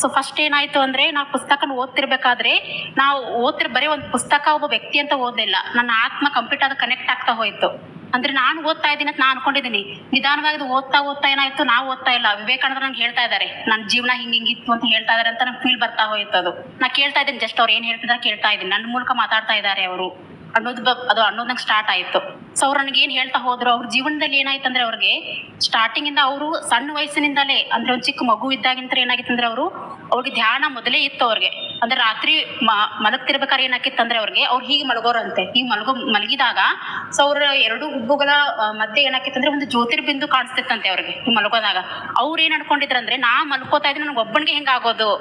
So first ಏನಾಯ್ತು ಅಂದ್ರೆ ನಾವು ಪುಸ್ತಕನ ಓದ್ತಿರ್ಬೇಕಾದ್ರೆ, ನಾವು ಓದ್ತಿರ್, ಬರೀ ಒಂದು ಪುಸ್ತಕ ಒಬ್ಬ ವ್ಯಕ್ತಿ ಅಂತ ಓದಲಿಲ್ಲ. ನನ್ನ ಆತ್ಮ ಅದು ಕನೆಕ್ಟ್ ಆಗ್ತಾ ಹೋಯ್ತು. ಅಂದ್ರೆ ನಾನು ಓದ್ತಾ ಇದ್ದೀನಿ ಅಂತ ನಾನು ಅನ್ಕೊಂಡಿದ್ದೀನಿ. ನಿಧಾನವಾಗಿ ಓದ್ತಾ ಓದ್ತಾ ಏನಾಯ್ತು? ನಾವು ಓದ್ತಾ ಇಲ್ಲ. ವಿವೇಕಾನಂದ ನಂಗೆ ಹೇಳ್ತಾ ಇದ್ದಾರೆ. ನನ್ನ ಜೀವನ ಹಿಂಗ್ ಹಿಂಗಿತ್ತು ಅಂತ ಹೇಳ್ತಾ ಇದಾರೆ ಅಂತ ನಂಗೆ ಫೀಲ್ ಬರ್ತಾ ಹೋಯ್ತು ಅದು ನಾ ಕೇಳ್ತಾ ಇದ್ದೀನಿ, ಜಸ್ಟ್ ಅವ್ರು ಏನ್ ಹೇಳ್ತಿದ್ದಾರೆ ಕೇಳ್ತಾ ಇದ್ದೀನಿ. ನನ್ನ ಮೂಲಕ ಮಾತಾಡ್ತಾ ಇದ್ದಾರೆ ಅವರು. ಅನ್ನೋದು ಅದು ಅನ್ನೋದಕ್ಕೆ ಸ್ಟಾರ್ಟ್ ಆಯ್ತು. ಸೊ ಅವ್ರು ನನಗೆ ಏನ್ ಹೇಳ್ತಾ ಹೋದ್ರು, ಅವ್ರ ಜೀವನದಲ್ಲಿ ಏನಾಯ್ತು ಅಂದ್ರೆ ಅವ್ರಿಗೆ ಸ್ಟಾರ್ಟಿಂಗ್ ಇಂದ ಅವರು ಸಣ್ಣ ವಯಸ್ಸಿನಿಂದಲೇ, ಅಂದ್ರೆ ಒಂದು ಚಿಕ್ಕ ಮಗು ಇದ್ದಾಗಿಂತ ಏನಾಗಿತ್ತು ಅಂದ್ರೆ ಅವರು, ಅವ್ರಿಗೆ ಧ್ಯಾನ ಮೊದಲೇ ಇತ್ತು ಅವ್ರಿಗೆ. ಅಂದ್ರೆ ರಾತ್ರಿ ಮಲಗ್ತಿರ್ಬೇಕಾದ್ರೆ ಏನಾಕಿತ್ತು ಅಂದ್ರೆ ಅವ್ರಿಗೆ, ಅವ್ರು ಹೀಗೆ ಮಲಗೋರಂತೆ. ಹೀಗೆ ಮಲಗೋ, ಮಲಗಿದಾಗ ಸೊ ಅವ್ರ ಎರಡು ಹುಬ್ಬುಗಳ ಮಧ್ಯೆ ಏನಾಕಿತ್ತು ಅಂದ್ರೆ ಒಂದು ಜ್ಯೋತಿರ್ಬಿಂದು ಕಾಣಿಸ್ತಿತ್ತಂತೆ ಅವ್ರಿಗೆ ಮಲಗೋದಾಗ. ಅವ್ರು ಏನ್ ಅನ್ಕೊಂಡಿದ್ರಂದ್ರೆ, ನಾ ಮಲ್ಕೋತಾ ಇದ್ರೆ ನನಗೆ ಒಬ್ಬನಿಗೆ ಹೆಂಗಾಗೋದು?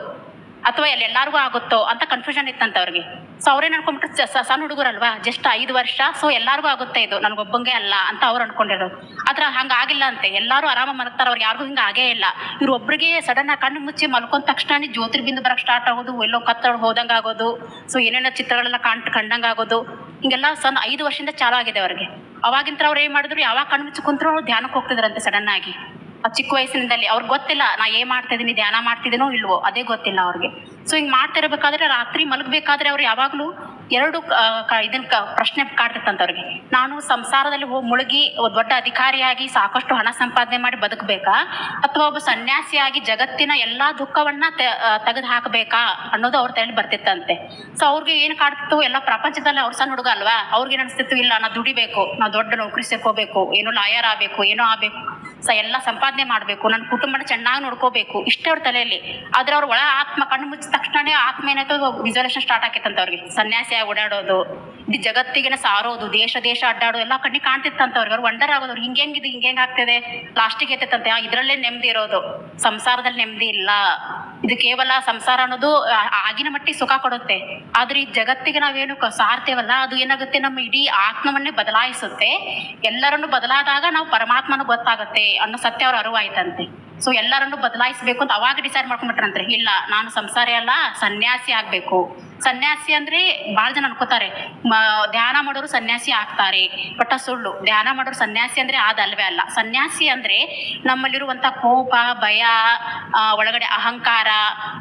ಅಥವಾ ಎಲ್ಲ ಎಲ್ಲಾರ್ಗೂ ಆಗುತ್ತೋ? ಅಂತ ಕನ್ಫ್ಯೂಷನ್ ಇತ್ತಂತ ಅವ್ರಿಗೆ. ಸೊ ಅವ್ರೇನ್ ಸ- ಸಣ್ಣ ಹುಡುಗರಲ್ವಾ? ಜಸ್ಟ್ ಐದು ವರ್ಷ ಸೊ ಎಲ್ಲಾರ್ಗು ಆಗುತ್ತೆ ಇದು. ನನಗೊಬ್ಬಂಗೆ ಅಲ್ಲ ಅಂತ ಅವ್ರು ಅನ್ಕೊಂಡಿರೋದು. ಆದ್ರೆ ಹಂಗಾಗಿಲ್ಲ ಅಂತೆ. ಎಲ್ಲಾರು ಆರಾಮ ಮಾಡ್ತಾರೆ ಅವ್ರಿಗೆ ಯಾರಿಗೂ ಹಿಂಗ ಆಗೇ ಇಲ್ಲ. ಇವ್ರು ಒಬ್ರಿಗೆ ಸಡನ್ ಆಗಿ ಕಣ್ಣು ಮುಚ್ಚಿ ಮಲ್ಕೊಂಡ ತಕ್ಷಣ ಜ್ಯೋತಿರ್ಬಿಂದು ಬರಕ್ ಸ್ಟಾರ್ಟ್ ಆಗೋದು, ಎಲ್ಲೋ ಕತ್ತಳ ಹೋದಂಗ ಆಗೋದು ಸೊ ಏನೇನೋ ಚಿತ್ರಗಳೆಲ್ಲ ಕಾಣ್ ಕಂಡಂಗ ಆಗೋದು. ಹಿಂಗೆಲ್ಲ ಸಣ್ಣ ಐದು ವರ್ಷದಿಂದ ಚಾಲು ಆಗಿದೆ ಅವ್ರಿಗೆ. ಅವಾಗಿಂತ ಅವ್ರು ಏನ್ ಮಾಡಿದ್ರು, ಯಾವಾಗ ಕಣ್ಣು ಮುಚ್ಚಿ ಕುಂತ್ರು ಧ್ಯಾನಕ್ಕೆ ಹೋಗ್ತಿದ್ರಂತೆ ಸಡನ್ ಆಗಿ. ಚಿಕ್ಕ ವಯಸ್ಸಿನಿಂದಲೇ. ಅವ್ರಿಗೆ ಗೊತ್ತಿಲ್ಲ, ನಾ ಏನ್ ಮಾಡ್ತಾ ಇದೀನಿ ಧ್ಯಾನ ಮಾಡ್ತಿದ್ದೀನೋ ಇಲ್ವೋ, ಅದೇ ಗೊತ್ತಿಲ್ಲ ಅವ್ರಿಗೆ. ಸೊ ಹಿಂಗ್ ಮಾಡ್ತಿರ್ಬೇಕಾದ್ರೆ ರಾತ್ರಿ ಮಲಗಬೇಕಾದ್ರೆ ಅವ್ರು ಯಾವಾಗ್ಲೂ ಎರಡು ಇದನ್ ಪ್ರಶ್ನೆ ಕಾಡ್ತಿತ್ತಂತ ಅವ್ರಿಗೆ. ನಾನು ಸಂಸಾರದಲ್ಲಿ ಹೋಗಿ ಮುಳುಗಿ ದೊಡ್ಡ ಅಧಿಕಾರಿಯಾಗಿ ಸಾಕಷ್ಟು ಹಣ ಸಂಪಾದನೆ ಮಾಡಿ ಬದುಕಬೇಕಾ? ಅಥವಾ ಒಬ್ಬ ಸನ್ಯಾಸಿಯಾಗಿ ಜಗತ್ತಿನ ಎಲ್ಲಾ ದುಃಖವನ್ನ ತೆಗೆದು ಹಾಕಬೇಕಾ ಅನ್ನೋದು ಅವ್ರ ತಲೆಯಲ್ಲಿ ಬರ್ತಿತ್ತಂತೆ. ಸೊ ಅವ್ರಿಗೆ ಏನ್ ಕಾಡ್ತಿತ್ತು? ಎಲ್ಲ ಪ್ರಪಂಚದಲ್ಲಿ ಅವ್ರ ಸಣ್ಣ ಹುಡುಗ ಅಲ್ವಾ? ಅವ್ರಿಗೆ ಏನ್ ಅನ್ಸ್ತಿತ್ತು? ಇಲ್ಲ, ನಾ ದುಡಿಬೇಕು, ನಾ ದೊಡ್ಡ ನೌಕರಿ ಸೇರ್ಕೋಬೇಕು, ಏನೋ ಲಾಯರ್ ಆಗ್ಬೇಕು, ಏನೋ ಆಗ್ಬೇಕು. ಸೊ ಎಲ್ಲ ಸಂಪಾದನೆ ಮಾಡಬೇಕು. ನನ್ನ ಕುಟುಂಬನ ಚೆನ್ನಾಗಿ ನೋಡ್ಕೋಬೇಕು. ಇಷ್ಟೇ ಅವ್ರ ತಲೆಯಲ್ಲಿ. ಆದ್ರೆ ಅವ್ರ ಒಳ ಆತ್ಮ ಕಣ್ಣು ಮುಚ್ಚಿದ ತಕ್ಷಣನೇ ಆತ್ಮ ಏನಾಯ್ತು ವಿಜುವಲೇಷನ್ ಸ್ಟಾರ್ಟ್ ಆಕೈತಂತ ಅವ್ರಿಗೆ. ಸನ್ಯಾಸಿಯಾಗಿ ಓಡಾಡೋದು, ಇಡೀ ಜಗತ್ತಿಗೆನ ಸಾರೋದು, ದೇಶ ದೇಶ ಅಡ್ಡಾಡೋದು ಎಲ್ಲ ಕಣ್ಣಿಗೆ ಕಾಣ್ತಿತ್ತಂತ ಅವ್ರಿಗೆ. ಅವ್ರು ವಂಡರ್ ಆಗೋದು ಹಿಂಗೆ ಹೆಂಗಿದೆ ಹಿಂಗೆ ಆಗ್ತಿದೆ? ಲಾಸ್ಟಿಗೆ ಎತ್ತೈತಂತೆ. ಇದ್ರಲ್ಲೇ ನೆಮ್ಮದಿ ಇರೋದು. ಸಂಸಾರದಲ್ಲಿ ನೆಮ್ಮದಿ ಇಲ್ಲ. ಇದು ಕೇವಲ ಸಂಸಾರ ಅನ್ನೋದು ಆಗಿನ ಮಟ್ಟಿಗೆ ಸುಖ ಕೊಡುತ್ತೆ. ಆದ್ರೆ ಈ ಜಗತ್ತಿಗೆ ನಾವೇನು ಸಾರ್ತೇವಲ್ಲ ಅದು ಏನಾಗುತ್ತೆ? ನಮ್ಮ ಇಡೀ ಆತ್ಮವನ್ನೇ ಬದಲಾಯಿಸುತ್ತೆ. ಎಲ್ಲರನ್ನು ಬದಲಾದಾಗ ನಾವು ಪರಮಾತ್ಮನ ಗೊತ್ತಾಗುತ್ತೆ ಅನ್ನೋ ಸತ್ಯ ಅವ್ರ ಅರಿವಾಯ್ತಂತೆ. ಸೊ ಎಲ್ಲರನ್ನು ಬದಲಾಯಿಸಬೇಕು ಅಂತ ಅವಾಗ ಡಿಸೈಡ್ ಮಾಡ್ಕೊಂಡ್ಬಿಟ್ರಂತೆ. ಇಲ್ಲ, ನಾನು ಸಂಸಾರಿ ಅಲ್ಲ, ಸನ್ಯಾಸಿ ಆಗ್ಬೇಕು. ಸನ್ಯಾಸಿ ಅಂದ್ರೆ ಬಹಳ ಜನ ಅನ್ಕೋತಾರೆ. ಧ್ಯಾನ ಮಾಡೋರು ಸನ್ಯಾಸಿ ಆಗ್ತಾರೆ. ಬಟ್ ಸುಳ್ಳು. ಧ್ಯಾನ ಮಾಡೋರು ಸನ್ಯಾಸಿ ಅಂದ್ರೆ ಅದಲ್ವೇ ಅಲ್ಲ. ಸನ್ಯಾಸಿ ಅಂದ್ರೆ ನಮ್ಮಲ್ಲಿರುವಂತ ಕೋಪ, ಭಯ ಒಳಗಡೆ ಅಹಂಕಾರ.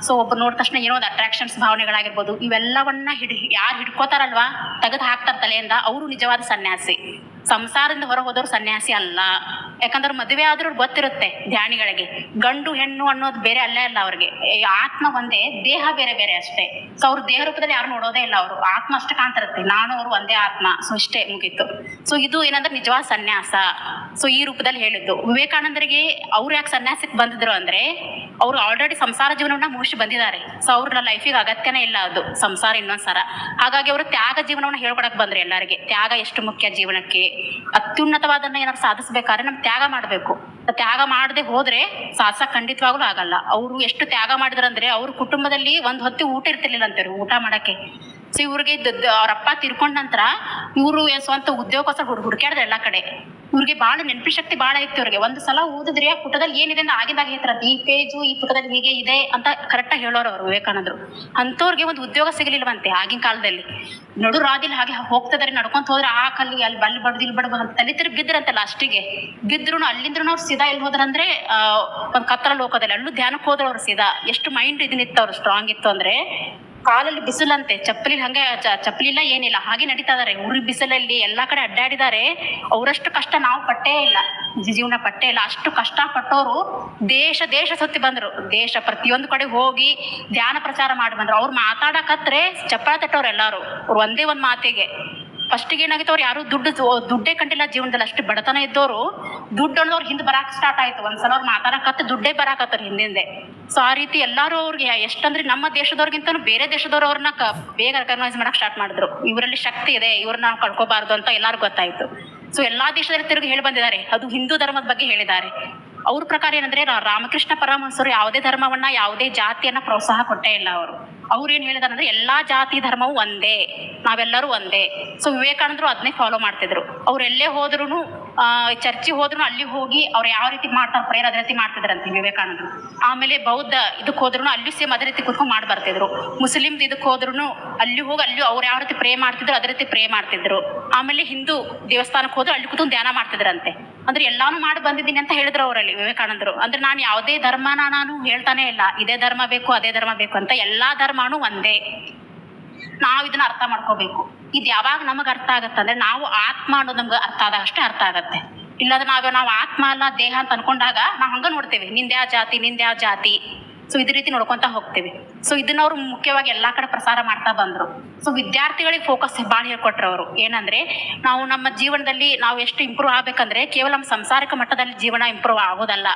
ಸೊ ಒಬ್ಬ ನೋಡಿದ ತಕ್ಷಣ ಏನೋ ಒಂದು ಅಟ್ರಾಕ್ಷನ್ಸ್ ಭಾವನೆಗಳಾಗಿರ್ಬೋದು. ಇವೆಲ್ಲವನ್ನ ಹಿಡ್ ಯಾರು ಹಿಡ್ಕೋತಾರಲ್ವಾ? ತೆಗೆದು ಹಾಕ್ತಾರ ತಲೆಯಿಂದ. ಅವರು ನಿಜವಾದ ಸನ್ಯಾಸಿ. ಸಂಸಾರದಿಂದ ಹೊರ ಹೋದವರು ಸನ್ಯಾಸಿ ಅಲ್ಲ. ಯಾಕಂದ್ರೆ ಮದುವೆ ಆದ್ರೂ ಗೊತ್ತಿರುತ್ತೆ ಧ್ಯಾನಿಗಳಿಗೆ. ಗಂಡು ಹೆಣ್ಣು ಅನ್ನೋದು ಬೇರೆ ಅಲ್ಲೇ ಅಲ್ಲ ಅವ್ರಿಗೆ. ಆತ್ಮ ಒಂದೇ, ದೇಹ ಬೇರೆ ಬೇರೆ ಅಷ್ಟೇ. ಸೊ ಅವ್ರ ದೇಹ ರೂಪದಲ್ಲಿ ಯಾರು ನೋಡೋದೇ ಇಲ್ಲ ಅವರು. ಆತ್ಮ ಅಷ್ಟು ಕಾಣ್ತಿರುತ್ತೆ ನಾನು ಅವರು ಒಂದೇ ಆತ್ಮ. ಸೊ ಇಷ್ಟೇ ಮುಗೀತು. ಸೊ ಇದು ಏನಂದ್ರೆ ನಿಜವಾದ ಸನ್ಯಾಸ. ಸೊ ಈ ರೂಪದಲ್ಲಿ ಹೇಳಿದ್ದು. ವಿವೇಕಾನಂದರಿಗೆ ಅವ್ರು ಯಾಕೆ ಸನ್ಯಾಸಕ್ಕೆ ಬಂದಿದ್ರು ಅಂದ್ರೆ, ಅವ್ರು ಆಲ್ರೆಡಿ ಸಂಸಾರ ಜೀವನವನ್ನ ಮುಗಿಸಿ ಬಂದಿದ್ದಾರೆ. ಸೊ ಅವ್ರ ಲೈಫಿಗೆ ಅಗತ್ಯನೇ ಇಲ್ಲ ಅದು. ಸಂಸಾರ ಇನ್ನೊಂದ್ಸರ ಹಾಗಾಗಿ ಅವರು ತ್ಯಾಗ ಜೀವನವನ್ನ ಹೇಳ್ಕೊಡಕ್ ಬಂದ್ರೆ ಎಲ್ಲರಿಗೆ. ತ್ಯಾಗ ಎಷ್ಟು ಮುಖ್ಯ ಜೀವನಕ್ಕೆ? ಅತ್ಯುನ್ನತವಾದನ್ನ ಏನಾದ್ರು ಸಾಧಿಸ್ಬೇಕಾದ್ರೆ ನಮ್ ತ್ಯಾಗ ಮಾಡ್ಬೇಕು. ತ್ಯಾಗ ಮಾಡದೆ ಹೋದ್ರೆ ಸಾಹಸ ಖಂಡಿತವಾಗ್ಲೂ ಆಗಲ್ಲ. ಅವರು ಎಷ್ಟು ತ್ಯಾಗ ಮಾಡಿದ್ರಂದ್ರೆ ಅವ್ರ ಕುಟುಂಬದಲ್ಲಿ ಒಂದ್ ಹೊತ್ತು ಊಟ ಇರ್ತಿರ್ಲಿಲ್ಲ ಅಂತಾರೆ ಊಟ ಮಾಡಕ್ಕೆ. ಸೊ ಇವ್ರಿಗೆ ಅವ್ರ ಅಪ್ಪ ತೀರ್ಕೊಂಡ ನಂತರ ಇವರು ಸ್ವಂತ ಉದ್ಯೋಗಕ್ಕೋಸ್ಕರ ಹುಡ್ ಹುಡ್ಕ್ಯಾಡ್ದ ಎಲ್ಲಾ ಕಡೆ. ಇವ್ರಿಗೆ ಬಹಳ ನೆನಪಿ ಶಕ್ತಿ ಬಹಳ ಇತ್ತು ಇವ್ರಿಗೆ ಒಂದ್ ಸಲ ಓದಿದ್ರೆ ಆ ಪುಟದಲ್ಲಿ ಏನಿದೆ ಆಗಿಂದಾಗ ಹೇಳ್ತಾರಂತೆ ಈ ಪೇಜು ಈ ಪುಟದಲ್ಲಿ ಹೀಗೆ ಇದೆ ಅಂತ ಕರೆಕ್ಟ್ ಆಗಿ ಹೇಳೋರು ಅವ್ರು ವಿವೇಕಾನಂದರು. ಅಂತವ್ರಿಗೆ ಒಂದು ಉದ್ಯೋಗ ಸಿಗಲಿಲ್ವಂತೆ ಆಗಿನ ಕಾಲದಲ್ಲಿ. ನಡು, ರಾದಿಲ್ ಹಾಗೆ ಹೋಗ್ತದಾರೆ, ನಡ್ಕೊಂತ ಹೋದ್ರೆ ಆ ಕಲ್ಲಿ ಅಲ್ಲಿ ಬಲ್ಲಿ ಬಡ್ದು ಇಲ್ಲಿ ಬಡ್ದು ಅಂತ ತಲೆ ಬಿದ್ರಂತೆ ಲಾಸ್ಟಿಗೆ ಬಿದ್ರು ಅಲ್ಲಿಂದ್ರು ಅವ್ರು ಸೀದಾ ಎಲ್ಲಿ ಹೋದ್ರಂದ್ರೆ ಒಂದ್ ಕತ್ತಲ ಲೋಕದಲ್ಲಿ, ಅಲ್ಲೂ ಧ್ಯಾನಕ್ಕೆ ಹೋದ್ರು ಅವ್ರು ಸೀದಾ. ಎಷ್ಟು ಮೈಂಡ್ ಇದನ್ನಿತ್ತು ಅವ್ರು ಸ್ಟ್ರಾಂಗ್ ಇತ್ತು ಅಂದ್ರೆ ಕಾಲಲ್ಲಿ ಬಿಸಿಲಂತೆ ಚಪ್ಪಲಿ ಹಂಗೆ ಚಪ್ಪಲಿ ಇಲ್ಲ ಏನಿಲ್ಲ, ಹಾಗೆ ನಡೀತಾ ಇದಾರೆ. ಉರಿ ಬಿಸಿಲಲ್ಲಿ ಎಲ್ಲಾ ಕಡೆ ಅಡ್ಡಾಡಿದ್ದಾರೆ ಅವರಷ್ಟು ಕಷ್ಟ ನಾವು ಪಟ್ಟೇ ಇಲ್ಲ. ಜೀವನ ಪಟ್ಟೇ ಇಲ್ಲ. ಅಷ್ಟು ಕಷ್ಟ ಪಟ್ಟವರು ದೇಶ ದೇಶ ಸುತ್ತಿ ಬಂದ್ರು. ದೇಶ ಪ್ರತಿಯೊಂದು ಕಡೆ ಹೋಗಿ ಧ್ಯಾನ ಪ್ರಚಾರ ಮಾಡಿ ಬಂದ್ರು. ಅವ್ರು ಮಾತಾಡಕತ್ರೆ ಚಪ್ಪಳ ತಟ್ಟವ್ರು ಎಲ್ಲಾರು. ಅವ್ರು ಒಂದೇ ಒಂದ್ ಮಾತಿಗೆ. ಫಸ್ಟಿಗೆ ಏನಾಗಿತ್ತು ಅವ್ರು ಯಾರು ದುಡ್ಡು ದುಡ್ಡೇ ಕಂಡಿಲ್ಲ ಜೀವನದಲ್ಲಿ. ಅಷ್ಟು ಬಡತನ ಇದ್ದವರು ದುಡ್ಡು ಅನ್ನೋರು ಹಿಂದೆ ಬರಾಕ್ ಸ್ಟಾರ್ಟ್ ಆಯ್ತು. ಒಂದ್ಸಲ ಅವ್ರು ಮಾತಾಡಕತ್ತ ದುಡ್ಡೇ ಬರಾಕತ್ತಾರ ಹಿಂದಿಂದೆ. ಸೊ ಆ ರೀತಿ ಎಲ್ಲರೂ ಅವ್ರಿಗೆ ಎಷ್ಟಂದ್ರೆ ನಮ್ಮ ದೇಶದವ್ರಿಗಿಂತ ಬೇರೆ ದೇಶದವ್ರು ಅವ್ರನ್ನ ಬೇಗ ರೆಕಗ್ನೈಸ್ ಮಾಡಕ್ ಸ್ಟಾರ್ಟ್ ಮಾಡಿದ್ರು. ಇವರಲ್ಲಿ ಶಕ್ತಿ ಇದೆ, ಇವ್ರನ್ನ ನಾವು ಕಳ್ಕೊಬಾರ್ದು ಅಂತ ಎಲ್ಲಾರು ಗೊತ್ತಾಯ್ತು. ಸೊ ಎಲ್ಲಾ ದೇಶದಲ್ಲಿ ತಿರುಗಿ ಹೇಳಿ ಬಂದಿದ್ದಾರೆ. ಅದು ಹಿಂದೂ ಧರ್ಮದ ಬಗ್ಗೆ ಹೇಳಿದ್ದಾರೆ. ಅವ್ರ ಪ್ರಕಾರ ಏನಂದ್ರೆ ರಾಮಕೃಷ್ಣ ಪರಮಹಂಸರು ಯಾವುದೇ ಧರ್ಮವನ್ನ, ಯಾವುದೇ ಜಾತಿಯನ್ನ ಪ್ರೋತ್ಸಾಹ ಕೊಟ್ಟೇ ಇಲ್ಲ ಅವರು. ಅವ್ರು ಏನ್ ಹೇಳಿದಾರಂದ್ರೆ ಎಲ್ಲಾ ಜಾತಿ ಧರ್ಮವು ಒಂದೇ. ನಾವೆಲ್ಲರೂ ಒಂದೇ. ಸೊ ವಿವೇಕಾನಂದರು ಅದನ್ನೇ ಫಾಲೋ ಮಾಡ್ತಿದ್ರು. ಅವ್ರು ಎಲ್ಲೇ ಹೋದ್ರು ಚರ್ಚಿಗೆ ಹೋದ್ರು ಅಲ್ಲಿ ಹೋಗಿ ಅವ್ರು ಯಾವ ರೀತಿ ಮಾಡ್ತಾರೆ ಪ್ರೇಯರ್ ಅದೇ ರೀತಿ ಮಾಡ್ತಿದ್ರಂತೆ ವಿವೇಕಾನಂದರು. ಆಮೇಲೆ ಬೌದ್ಧ ಇದಕ್ಕೆ ಹೋದ್ರು ಅಲ್ಲಿ ಸೇಮ್ ಅದೇ ರೀತಿ ಕುತ್ಕೊಂಡು ಮಾಡಿ ಬರ್ತಿದ್ರು. ಮುಸ್ಲಿಮ್ ಇದಕ್ಕೆ ಹೋದ್ರು ಅಲ್ಲಿ ಹೋಗಿ ಅಲ್ಲಿ ಅವ್ರು ಯಾವ ರೀತಿ ಪ್ರೇ ಮಾಡ್ತಿದ್ರು ಅದೇ ರೀತಿ ಪ್ರೇ ಮಾಡ್ತಿದ್ರು. ಆಮೇಲೆ ಹಿಂದೂ ದೇವಸ್ಥಾನಕ್ಕೆ ಹೋದ್ರು ಅಲ್ಲಿ ಕುತ್ಕೊಂಡು ಧ್ಯಾನ ಮಾಡ್ತಿದ್ರಂತೆ. ಅಂದ್ರೆ ಎಲ್ಲಾನು ಮಾಡಿ ಬಂದಿದ್ದೀನಿ ಅಂತ ಹೇಳಿದ್ರು ಅವರಲ್ಲಿ ವಿವೇಕಾನಂದರು. ಅಂದ್ರೆ ನಾನು ಯಾವುದೇ ಧರ್ಮನ ನಾನು ಹೇಳ್ತಾನೆ ಇಲ್ಲ. ಇದೇ ಧರ್ಮ ಬೇಕು, ಅದೇ ಧರ್ಮ ಬೇಕು ಅಂತ ಎಲ್ಲಾ ಧರ್ಮನೂ ಒಂದೇ. ನಾವು ಇದನ್ನ ಅರ್ಥ ಮಾಡ್ಕೋಬೇಕು. ಇದು ಯಾವಾಗ ನಮಗೆ ಅರ್ಥ ಆಗತ್ತೆ ಅಂದ್ರೆ ನಾವು ಆತ್ಮ ಅನ್ನೋದು ನಮ್ಗೆ ಅರ್ಥ ಆದಾಗ ಅಷ್ಟೇ ಅರ್ಥ ಆಗತ್ತೆ. ಇಲ್ಲಾಂದ್ರೆ ನಾವು ನಾವು ಆತ್ಮ ಅಲ್ಲ ದೇಹ ಅಂತ ಅನ್ಕೊಂಡಾಗ ನಾವು ಹಂಗ ನೋಡ್ತೇವೆ. ನಿಂದ್ಯಾವ ಜಾತಿ ನಿಂದ್ಯಾವ ಜಾತಿ. ಸೊ ಇದೇ ರೀತಿ ನೋಡ್ಕೊಂತ ಹೋಗ್ತೀವಿ. ಸೊ ಇದನ್ನ ಅವ್ರು ಮುಖ್ಯವಾಗಿ ಎಲ್ಲಾ ಕಡೆ ಪ್ರಸಾರ ಮಾಡ್ತಾ ಬಂದ್ರು. ಸೊ ವಿದ್ಯಾರ್ಥಿಗಳಿಗೆ ಫೋಕಸ್ ಭಾಳ ಹೇಳ್ಕೊಟ್ರು ಅವರು. ಏನಂದ್ರೆ, ನಾವು ನಮ್ಮ ಜೀವನದಲ್ಲಿ ನಾವು ಎಷ್ಟು ಇಂಪ್ರೂವ್ ಆಗ್ಬೇಕಂದ್ರೆ ಕೇವಲ ನಮ್ಮ ಸಂಸಾರಿಕ ಮಟ್ಟದಲ್ಲಿ ಜೀವನ ಇಂಪ್ರೂವ್ ಆಗೋದಲ್ಲ.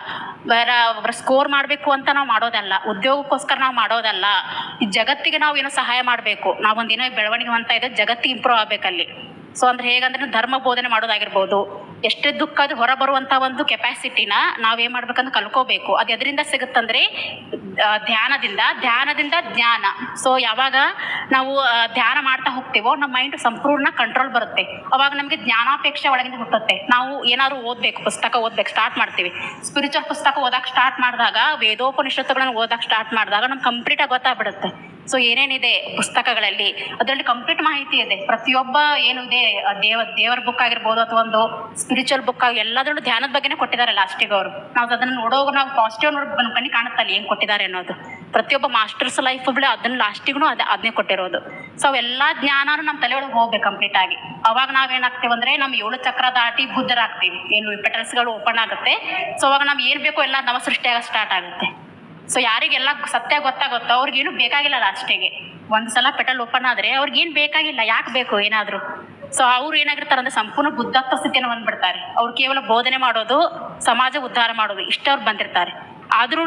ಬೇರೆ ಸ್ಕೋರ್ ಮಾಡಬೇಕು ಅಂತ ನಾವು ಮಾಡೋದಲ್ಲ. ಉದ್ಯೋಗಕ್ಕೋಸ್ಕರ ನಾವು ಮಾಡೋದಲ್ಲ. ಜಗತ್ತಿಗೆ ನಾವು ಏನೋ ಸಹಾಯ ಮಾಡಬೇಕು. ನಾವೊಂದಿನ ಬೆಳವಣಿಗೆ ಅಂತ ಇದೆ ಜಗತ್ತಿಗೆ ಇಂಪ್ರೂವ್ ಆಗ್ಬೇಕಲ್ಲಿ. ಸೊ ಅಂದ್ರೆ ಹೇಗಂದ್ರೆ ಧರ್ಮ ಬೋಧನೆ ಮಾಡೋದಾಗಿರ್ಬೋದು. ಎಷ್ಟೇ ದುಃಖ ಅದು ಹೊರ ಬರುವಂತ ಒಂದು ಕೆಪಾಸಿಟಿನ ನಾವೇನ್ ಮಾಡ್ಬೇಕಂತ ಕಲ್ಕೋಬೇಕು. ಅದು ಎದರಿಂದ ಸಿಗುತ್ತಂದ್ರೆ ಧ್ಯಾನದಿಂದ ಧ್ಯಾನದಿಂದ ಜ್ಞಾನ. ಸೊ ಯಾವಾಗ ನಾವು ಧ್ಯಾನ ಮಾಡ್ತಾ ಹೋಗ್ತೀವೋ, ನಮ್ಮ ಮೈಂಡ್ ಸಂಪೂರ್ಣ ಕಂಟ್ರೋಲ್ ಬರುತ್ತೆ. ಅವಾಗ ನಮಗೆ ಜ್ಞಾನಾಪೇಕ್ಷೆ ಒಳಗಿಂದ ಹುಟ್ಟುತ್ತೆ. ನಾವು ಏನಾದ್ರು ಓದ್ಬೇಕು, ಪುಸ್ತಕ ಓದ್ಬೇಕು ಸ್ಟಾರ್ಟ್ ಮಾಡ್ತೀವಿ. ಸ್ಪಿರಿಚುವಲ್ ಪುಸ್ತಕ ಓದಕ್ ಸ್ಟಾರ್ಟ್ ಮಾಡಿದಾಗ, ವೇದೋಪನಿಷತ್ತುಗಳನ್ನ ಓದಕ್ ಸ್ಟಾರ್ಟ್ ಮಾಡಿದಾಗ, ನಮ್ಗೆ ಕಂಪ್ಲೀಟ್ ಆಗಿ ಗೊತ್ತಾಗ್ಬಿಡುತ್ತೆ. ಸೊ ಏನೇನಿದೆ ಪುಸ್ತಕಗಳಲ್ಲಿ? ಅದರಲ್ಲಿ ಕಂಪ್ಲೀಟ್ ಮಾಹಿತಿ ಇದೆ. ಪ್ರತಿಯೊಬ್ಬ ಏನು ಇದೆ? ದೇವ, ದೇವರ ಬುಕ್ ಆಗಿರ್ಬೋದು ಅಥವಾ ಒಂದು ಸ್ಪಿರಿಚುವಲ್ ಬುಕ್ ಆಗಿ ಎಲ್ಲದರಲ್ಲೂ ಧ್ಯಾನದ ಬಗ್ಗೆನೇ ಕೊಟ್ಟಿದ್ದಾರೆ ಲಾಸ್ಟಿಗೆ ಅವರು. ನಾವು ಅದನ್ನ ನೋಡೋವಾಗ ನಾವು ಪಾಸಿಟಿವ್ ನೋಡಿ ನಮ್ಮ ಕಾಣುತ್ತಲ್ಲಿ ಕಾಣುತ್ತಲ್ಲ ಏನು ಕೊಟ್ಟಿದ್ದಾರೆ ಅನ್ನೋದು. ಪ್ರತಿಯೊಬ್ಬ ಮಾಸ್ಟರ್ಸ್ ಲೈಫ್ ಬಿಳಿ ಅದನ್ನ ಲಾಸ್ಟಿಗೂ ಅದ ಅದನ್ನೇ ಕೊಟ್ಟಿರೋದು. ಸೊ ಅವೆಲ್ಲ ಜ್ಞಾನನು ನಮ್ಮ ತಲೆ ಒಳಗೆ ಹೋಗ್ಬೇಕು ಕಂಪ್ಲೀಟ್ ಆಗಿ. ಅವಾಗ ನಾವೇನಾಗ್ತೇವೆ ಅಂದ್ರೆ ನಮ್ಮ ಏಳು ಚಕ್ರ ದಾಟಿ ಬುದ್ಧರಾಗ್ತೀವಿ. ಏನು ಪೆಟಲ್ಸ್ಗಳು ಓಪನ್ ಆಗುತ್ತೆ. ಸೊ ಅವಾಗ ನಾವು ಏನ್ ಬೇಕೋ ಎಲ್ಲ ನವ ಸೃಷ್ಟಿಯಾಗ ಸ್ಟಾರ್ಟ್ ಆಗುತ್ತೆ. ಸೊ ಯಾರಿಗೆಲ್ಲ ಸತ್ಯ ಗೊತ್ತಾಗುತ್ತೋ ಅವ್ರಿಗೇನು ಬೇಕಾಗಿಲ್ಲ ಲಾಸ್ಟಿಗೆ ಒಂದ್ಸಲ ಪೆಟ್ರೋಲ್ ಓಪನ್ ಆದ್ರೆ ಅವ್ರಿಗೇನು ಬೇಕಾಗಿಲ್ಲ, ಯಾಕೆ ಬೇಕು ಏನಾದ್ರು. ಸೊ ಅವ್ರು ಏನಾಗಿರ್ತಾರೆ ಅಂದ್ರೆ ಸಂಪೂರ್ಣ ಬುದ್ಧತ್ವ ಸ್ಥಿತಿಯನ್ನು ಬಂದ್ಬಿಡ್ತಾರೆ ಅವ್ರು ಕೇವಲ ಬೋಧನೆ ಮಾಡೋದು, ಸಮಾಜ ಉದ್ಧಾರ ಮಾಡೋದು ಇಷ್ಟ ಅವ್ರು ಬಂದಿರ್ತಾರೆ. ಆದ್ರೂ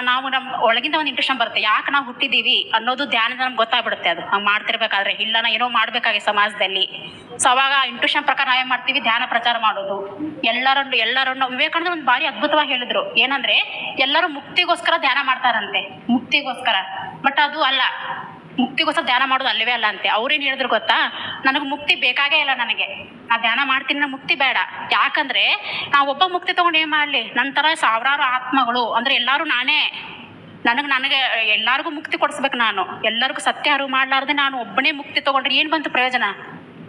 ನಾವು ನಮ್ ಒಳಗಿಂದ ಒಂದು ಇಂಟ್ರೆಷನ್ ಬರುತ್ತೆ. ಯಾಕೆ ನಾವು ಹುಟ್ಟಿದೀವಿ ಅನ್ನೋದು ಧ್ಯಾನದ ನಮ್ಗೆ ಗೊತ್ತಾಗ್ಬಿಡುತ್ತೆ ಅದು. ನಾವು ಮಾಡ್ತಿರ್ಬೇಕಾದ್ರೆ ಇಲ್ಲ ನಾ ಏನೋ ಮಾಡ್ಬೇಕಾಗಿ ಸಮಾಜದಲ್ಲಿ. ಸೊ ಅವಾಗ ಆ ಪ್ರಕಾರ ನಾವೇನ್ ಮಾಡ್ತೀವಿ? ಧ್ಯಾನ ಪ್ರಚಾರ ಮಾಡೋದು. ಎಲ್ಲರನ್ನು ಎಲ್ಲರನ್ನು, ವಿವೇಕಾನಂದ ಒಂದು ಬಾರಿ ಅದ್ಭುತವಾಗಿ ಹೇಳಿದ್ರು. ಏನಂದ್ರೆ, ಎಲ್ಲರೂ ಮುಕ್ತಿಗೋಸ್ಕರ ಧ್ಯಾನ ಮಾಡ್ತಾರಂತೆ. ಮುಕ್ತಿಗೋಸ್ಕರ. ಬಟ್ ಅದು ಅಲ್ಲ. ಮುಕ್ತಿಗೋಸ್ಕರ ಧ್ಯಾನ ಮಾಡೋದು ಅಲ್ಲವೇ ಅಲ್ಲ ಅಂತೆ. ಅವ್ರೇನ್ ಹೇಳಿದ್ರು ಗೊತ್ತಾ? ನನಗೆ ಮುಕ್ತಿ ಬೇಕಾಗೇ ಇಲ್ಲ ನನಗೆ. ನಾ ಧ್ಯಾನ ಮಾಡ್ತೀನಿ ನಾ ಮುಕ್ತಿ ಬೇಡ. ಯಾಕಂದ್ರೆ ನಾ ಒಬ್ಬ ಮುಕ್ತಿ ತಗೊಂಡು ಏನ್ ಮಾಡ್ಲಿ? ನನ್ನ ತರ ಸಾವಿರಾರು ಆತ್ಮಗಳು, ಅಂದ್ರೆ ಎಲ್ಲಾರು ನಾನೇ. ನನಗೆ ನನಗೆ ಎಲ್ಲಾರ್ಗೂ ಮುಕ್ತಿ ಕೊಡಿಸ್ಬೇಕು ನಾನು. ಎಲ್ಲರಿಗೂ ಸತ್ಯ ಅರಿವು ಮಾಡ್ಲಾರ್ದೆ ನಾನು ಒಬ್ಬನೇ ಮುಕ್ತಿ ತಗೊಂಡ್ರೆ ಏನ್ ಬಂತು ಪ್ರಯೋಜನ?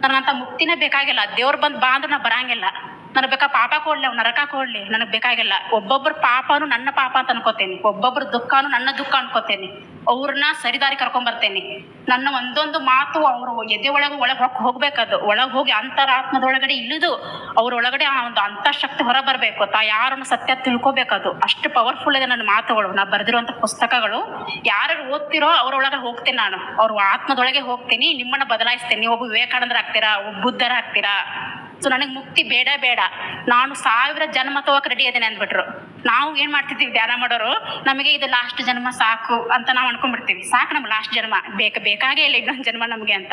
ನನಗಂತ ಮುಕ್ತಿನೇ ಬೇಕಾಗಿಲ್ಲ. ದೇವ್ರು ಬಂದು ಬಾ ಅಂದ್ರೆ ನಾ ಬರಂಗಿಲ್ಲ. ನನಗೆ ಬೇಕಾ ಪಾಪ ಕೊಡ್ಲಿ ಅವ್ನು ನರಕ ಕೊಡ್ಲಿ, ನನಗೆ ಬೇಕಾಗಿಲ್ಲ. ಒಬ್ಬೊಬ್ಬರ ಪಾಪನು ನನ್ನ ಪಾಪ ಅಂತ ಅನ್ಕೋತೇನೆ. ಒಬ್ಬೊಬ್ಬರ ದುಃಖನು ನನ್ನ ದುಃಖ ಅನ್ಕೋತೇನೆ. ಅವ್ರನ್ನ ಸರಿದಾರಿ ಕರ್ಕೊಂಡ್ ಬರ್ತೇನೆ. ನನ್ನ ಒಂದೊಂದು ಮಾತು ಅವರು ಎದೆ ಒಳಗೆ ಒಳಗೆ ಹೊಕ್ ಹೋಗ್ಬೇಕದು. ಒಳಗೆ ಹೋಗಿ ಅಂತರಾತ್ಮದೊಳಗಡೆ ಇಳಿದು ಅವ್ರ ಒಳಗಡೆ ಆ ಒಂದು ಅಂತಃಶಕ್ತಿ ಹೊರ ಬರಬೇಕು ತಾ ಯಾರನ್ನು ಸತ್ಯ ತಿಳ್ಕೊಬೇಕದು. ಅಷ್ಟು ಪವರ್ಫುಲ್ ಇದೆ ನನ್ನ ಮಾತುಗಳು. ನಾ ಬರೆದಿರುವಂತ ಪುಸ್ತಕಗಳು. ಯಾರು ಓದ್ತಿರೋ ಅವ್ರೊಳಗೆ ಹೋಗ್ತೇನೆ ನಾನು. ಅವ್ರ ಆತ್ಮದೊಳಗೆ ಹೋಗ್ತೀನಿ. ನಿಮ್ಮನ್ನ ಬದಲಾಯಿಸ್ತೇನೆ. ಒಬ್ಬ ವಿವೇಕಾನಂದರ ಆಗ್ತೀರಾ ಒಬ್ಬ ಬುದ್ಧರ ಆಗ್ತೀರಾ ಸೊ ನನಗೆ ಮುಕ್ತಿ ಬೇಡ ಬೇಡ. ನಾನು ಸಾವಿರ ಜನ್ಮ ತಗೋಕ್ ರೆಡಿ ಅದೇನೆ ಅಂದ್ಬಿಟ್ರು. ನಾವು ಏನ್ ಮಾಡ್ತಿದ್ದೀವಿ ಧ್ಯಾನ ಮಾಡೋರು? ನಮಗೆ ಇದು ಲಾಸ್ಟ್ ಜನ್ಮ ಸಾಕು ಅಂತ ನಾವು ಅನ್ಕೊಂಡ್ಬಿಡ್ತೀವಿ. ಸಾಕು ನಮ್ಗೆ ಲಾಸ್ಟ್ ಜನ್ಮ. ಬೇಕ ಬೇಕಾಗೇ ಇಲ್ಲ ಇನ್ನೊಂದು ಜನ್ಮ ನಮಗೆ ಅಂತ.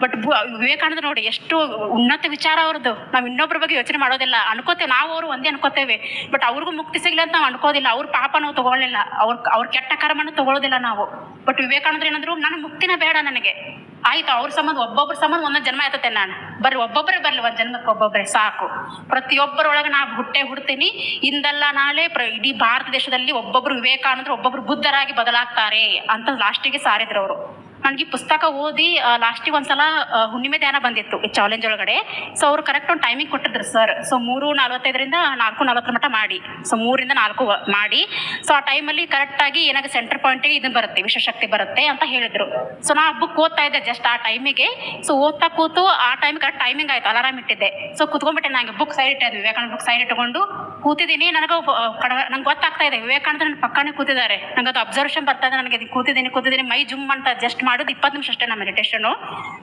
ಬಟ್ ವಿವೇಕಾನಂದ ನೋಡಿ, ಎಷ್ಟು ಉನ್ನತ ವಿಚಾರ ಅವ್ರದ್ದು. ನಾವು ಇನ್ನೊಬ್ಬರ ಬಗ್ಗೆ ಯೋಚನೆ ಮಾಡೋದಿಲ್ಲ. ಅನ್ಕೋತೇವೆ ನಾವು ಅವರು ಒಂದೇ ಅನ್ಕೋತೇವೆ. ಬಟ್ ಅವ್ರಿಗೂ ಮುಕ್ತಿ ಸಿಗ್ಲಿ ಅಂತ ನಾವು ಅನ್ಕೋದಿಲ್ಲ. ಅವ್ರ ಪಾಪ ನಾವು ತಗೊಳ್ಳಿಲ್ಲ. ಅವ್ರ ಅವ್ರ ಕೆಟ್ಟ ಕರ್ಮನ ತಗೊಳ್ಳೋದಿಲ್ಲ ನಾವು. ಬಟ್ ವಿವೇಕಾನಂದ್ರ ಏನಂದ್ರು, ನನಗೆ ಮುಕ್ತಿನ ಬೇಡ ನನಗೆ. ಆಯ್ತು, ಅವ್ರ ಸಂಬಂಧ ಒಬ್ಬೊಬ್ರ ಸಂಬಂಧ ಒಂದೊಂದು ಜನ್ಮ ಆಯ್ತತೆ ನಾನು. ಬರ್ರಿ ಒಬ್ಬೊಬ್ಬರೇ ಬರ್ಲಿ, ಒಂದ್ ಜನ್ಮಕ್ಕೆ ಒಬ್ಬೊಬ್ಬರೇ ಸಾಕು. ಪ್ರತಿಯೊಬ್ಬರೊಳಗೆ ನಾ ಹುಟ್ಟೆ ಹುಡ್ತೀನಿ. ಇಂದಲ್ಲ ನಾಳೆ ಪ್ರ ಇಡೀ ಭಾರತ ದೇಶದಲ್ಲಿ ಒಬ್ಬೊಬ್ರು ವಿವೇಕಾನಂದರು, ಒಬ್ಬೊಬ್ರು ಬುದ್ಧರಾಗಿ ಬದಲಾಗ್ತಾರೆ ಅಂತ ಲಾಸ್ಟಿಗೆ ಸಾರಿದ್ರು ಅವರು. ನನಗೆ ಪುಸ್ತಕ ಓದಿ ಲಾಸ್ಟಿಗೆ ಒಂದ್ಸಲ ಹುಣ್ಣಿಮೆ ಧ್ಯಾನ ಬಂದಿತ್ತು ಈ ಚಾಲೆಂಜ್ ಒಳಗಡೆ. ಸೊ ಅವ್ರು ಕರೆಕ್ಟ್ ಒಂದು ಟೈಮಿಂಗ್ ಕೊಟ್ಟಿದ್ರು ಸರ್ ಸೊ ಮೂರು ನಲವತ್ತೈದರಿಂದ ನಾಲ್ಕು ನಲವತ್ತರ ಮಟ್ಟ ಮಾಡಿ. ಸೊ ಮೂರಿಂದ ನಾಲ್ಕು ಮಾಡಿ. ಸೊ ಆ ಟೈಮಲ್ಲಿ ಕರೆಕ್ಟಾಗಿ ಏನಾಗ ಸೆಂಟರ್ ಪಾಯಿಂಟಿಗೆ ಇದನ್ನ ಬರುತ್ತೆ ವಿಶ್ವಶಕ್ತಿ ಬರುತ್ತೆ ಅಂತ ಹೇಳಿದ್ರು. ಸೊ ನಾ ಬುಕ್ ಓದ್ತಾ ಇದ್ದೆ ಜಸ್ಟ್ ಆ ಟೈಮಿಗೆ ಸೊ ಓದ್ತಾ ಕೂತು ಆ ಟೈಮ್ ಕರೆಕ್ಟ್ ಟೈಮಿಂಗ್ ಆಯ್ತು ಅಲಾರಾಮ್ ಇಟ್ಟಿದ್ದೆ. ಸೊ ಕುತ್ಕೊಂಡ್ಬಿಟ್ಟೆ ನಂಗೆ ಬುಕ್ ಸೈಡ್ ಇಟ್ಟಿದ್ವಿ ವಿವೇಕಾನಂದ ಬುಕ್ ಸೈಡ್ ಇಟ್ಕೊಂಡು. ಕೂತಿದ್ದೀನಿ, ನನಗೆ ಕಡ, ನಂಗೆ ಗೊತ್ತಾಗ್ತಾ ಇದೆ. ವಿವೇಕಾನಂದ ನನ್ನ ಪಕ್ಕನೇ ಕೂತಿದ್ದಾರೆ. ನಂಗೆ ಅದು ಅಬ್ಸರ್ವೇಷನ್ ಬರ್ತಾ ಇದೆ, ನನಗೆ ಕೂತಿದ್ದೀನಿ ಕೂತಿದ್ದೀನಿ, ಮೈ ಜುಮ್ ಅಂತ ಜಸ್ಟ್ ಮಾಡೋದು ಇಪ್ಪತ್ತು ನಿಮಿಷ ಅಷ್ಟೇ ನಮ್ಮ ಮೆಡಿಟೇಷನು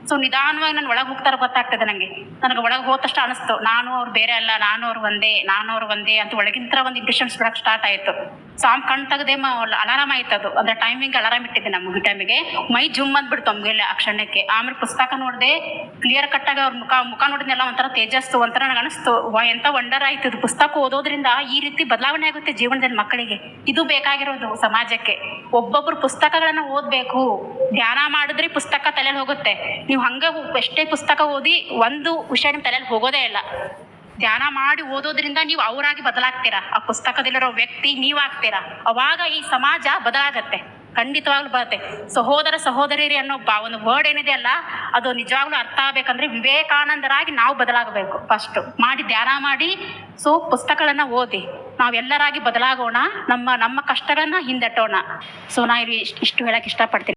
ಸೊ ನಿಧಾನವಾಗಿ ನಾನು ಒಳಗೆ ಹೋಗ್ತಾರೆ ಗೊತ್ತಾಗ್ತದೆ ನನಗೆ ನನಗೆ ಒಳಗೆ ಹೋದ ತಕ್ಷಣ ಅನಿಸ್ತು, ನಾನು ಅವ್ರು ಬೇರೆ ಅಲ್ಲ, ನಾನು ಅವ್ರು ಒಂದೇ, ನಾನು ಅವ್ರು ಒಂದೇ ಅಂತ ಒಳಗಿಂತ ಒಂದು ಇಂಪ್ರೆಷನ್ಸ್ ಬಿಡಕ್ಕೆ ಸ್ಟಾರ್ಟ್ ಆಯಿತು. ಸೊ ಆಮ್ ಕಣ್ ತೆಗೆದೇ ಅಲಾರಾಮ್ ಆಯ್ತು ಅದು. ಅಂದ್ರೆ ಟೈಮಿಂಗ್ ಅಲಾರಾಮ್ ಇಟ್ಟಿದ್ದೆ ನಮ್ಮ ಟೈಮಿಗೆ ಮೈ ಜುಮ್ ಅಂದ್ಬಿಡ್ತು ಇಲ್ಲ ಆ ಕ್ಷಣಕ್ಕೆ. ಆಮೇಲೆ ಪುಸ್ತಕ ನೋಡಿದೆ ಕ್ಲಿಯರ್ ಕಟ್ಟಾಗ ಅವ್ರ ಮುಖ ಮುಖ ನೋಡಿದ್ನೆಲ್ಲ ಒಂಥರ ತೇಜಸ್ಸು, ಒಂಥರ ನನಗೆ ಅನಿಸ್ತು. ಎಂತ ವಂಡರ್ ಆಯ್ತು ಇದು. ಪುಸ್ತಕ ಓದೋದ್ರಿಂದ ಈ ರೀತಿ ಬದಲಾವಣೆ ಆಗುತ್ತೆ ಜೀವನದಲ್ಲಿ ಮಕ್ಕಳಿಗೆ. ಇದು ಬೇಕಾಗಿರೋದು ಸಮಾಜಕ್ಕೆ. ಒಬ್ಬೊಬ್ರು ಪುಸ್ತಕಗಳನ್ನ ಓದ್ಬೇಕು. ಧ್ಯಾನ ಮಾಡಿದ್ರೆ ಪುಸ್ತಕ ತಲೆಯಲ್ಲಿ ಹೋಗುತ್ತೆ. ನೀವು ಹಂಗ ಎಷ್ಟೇ ಪುಸ್ತಕ ಓದಿ ಒಂದು ವಿಷಯ ನಿಮ್ ತಲೆಯಲ್ಲಿ ಹೋಗೋದೇ ಇಲ್ಲ. ಧ್ಯಾನ ಮಾಡಿ ಓದೋದ್ರಿಂದ ನೀವು ಅವರಾಗಿ ಬದಲಾಗ್ತೀರಾ. ಆ ಪುಸ್ತಕದಲ್ಲಿರೋ ವ್ಯಕ್ತಿ ನೀವಾಗ್ತೀರಾ. ಅವಾಗ ಈ ಸಮಾಜ ಬದಲಾಗತ್ತೆ. ಖಂಡಿತವಾಗ್ಲೂ ಬರುತ್ತೆ. ಸಹೋದರ ಸಹೋದರಿ ಅನ್ನೋ ಬಾ, ಒಂದು ವರ್ಡ್ ಏನಿದೆ ಅಲ್ಲ, ಅದು ನಿಜವಾಗ್ಲೂ ಅರ್ಥ ಆಗ್ಬೇಕಂದ್ರೆ ವಿವೇಕಾನಂದರಾಗಿ ನಾವು ಬದಲಾಗಬೇಕು. ಫಸ್ಟ್ ಮಾಡಿ ಧ್ಯಾನ ಮಾಡಿ ಸೊ ಪುಸ್ತಕಗಳನ್ನ ಓದಿ, ನಾವೆಲ್ಲರಾಗಿ ಬದಲಾಗೋಣ, ನಮ್ಮ ನಮ್ಮ ಕಷ್ಟಗಳನ್ನ ಹಿಂದಟ್ಟೋಣ. ಸೊ ನಾ ಇಲ್ಲಿ ಇಷ್ಟು- ಹೇಳಕ್ ಇಷ್ಟಪಡ್ತೀನಿ.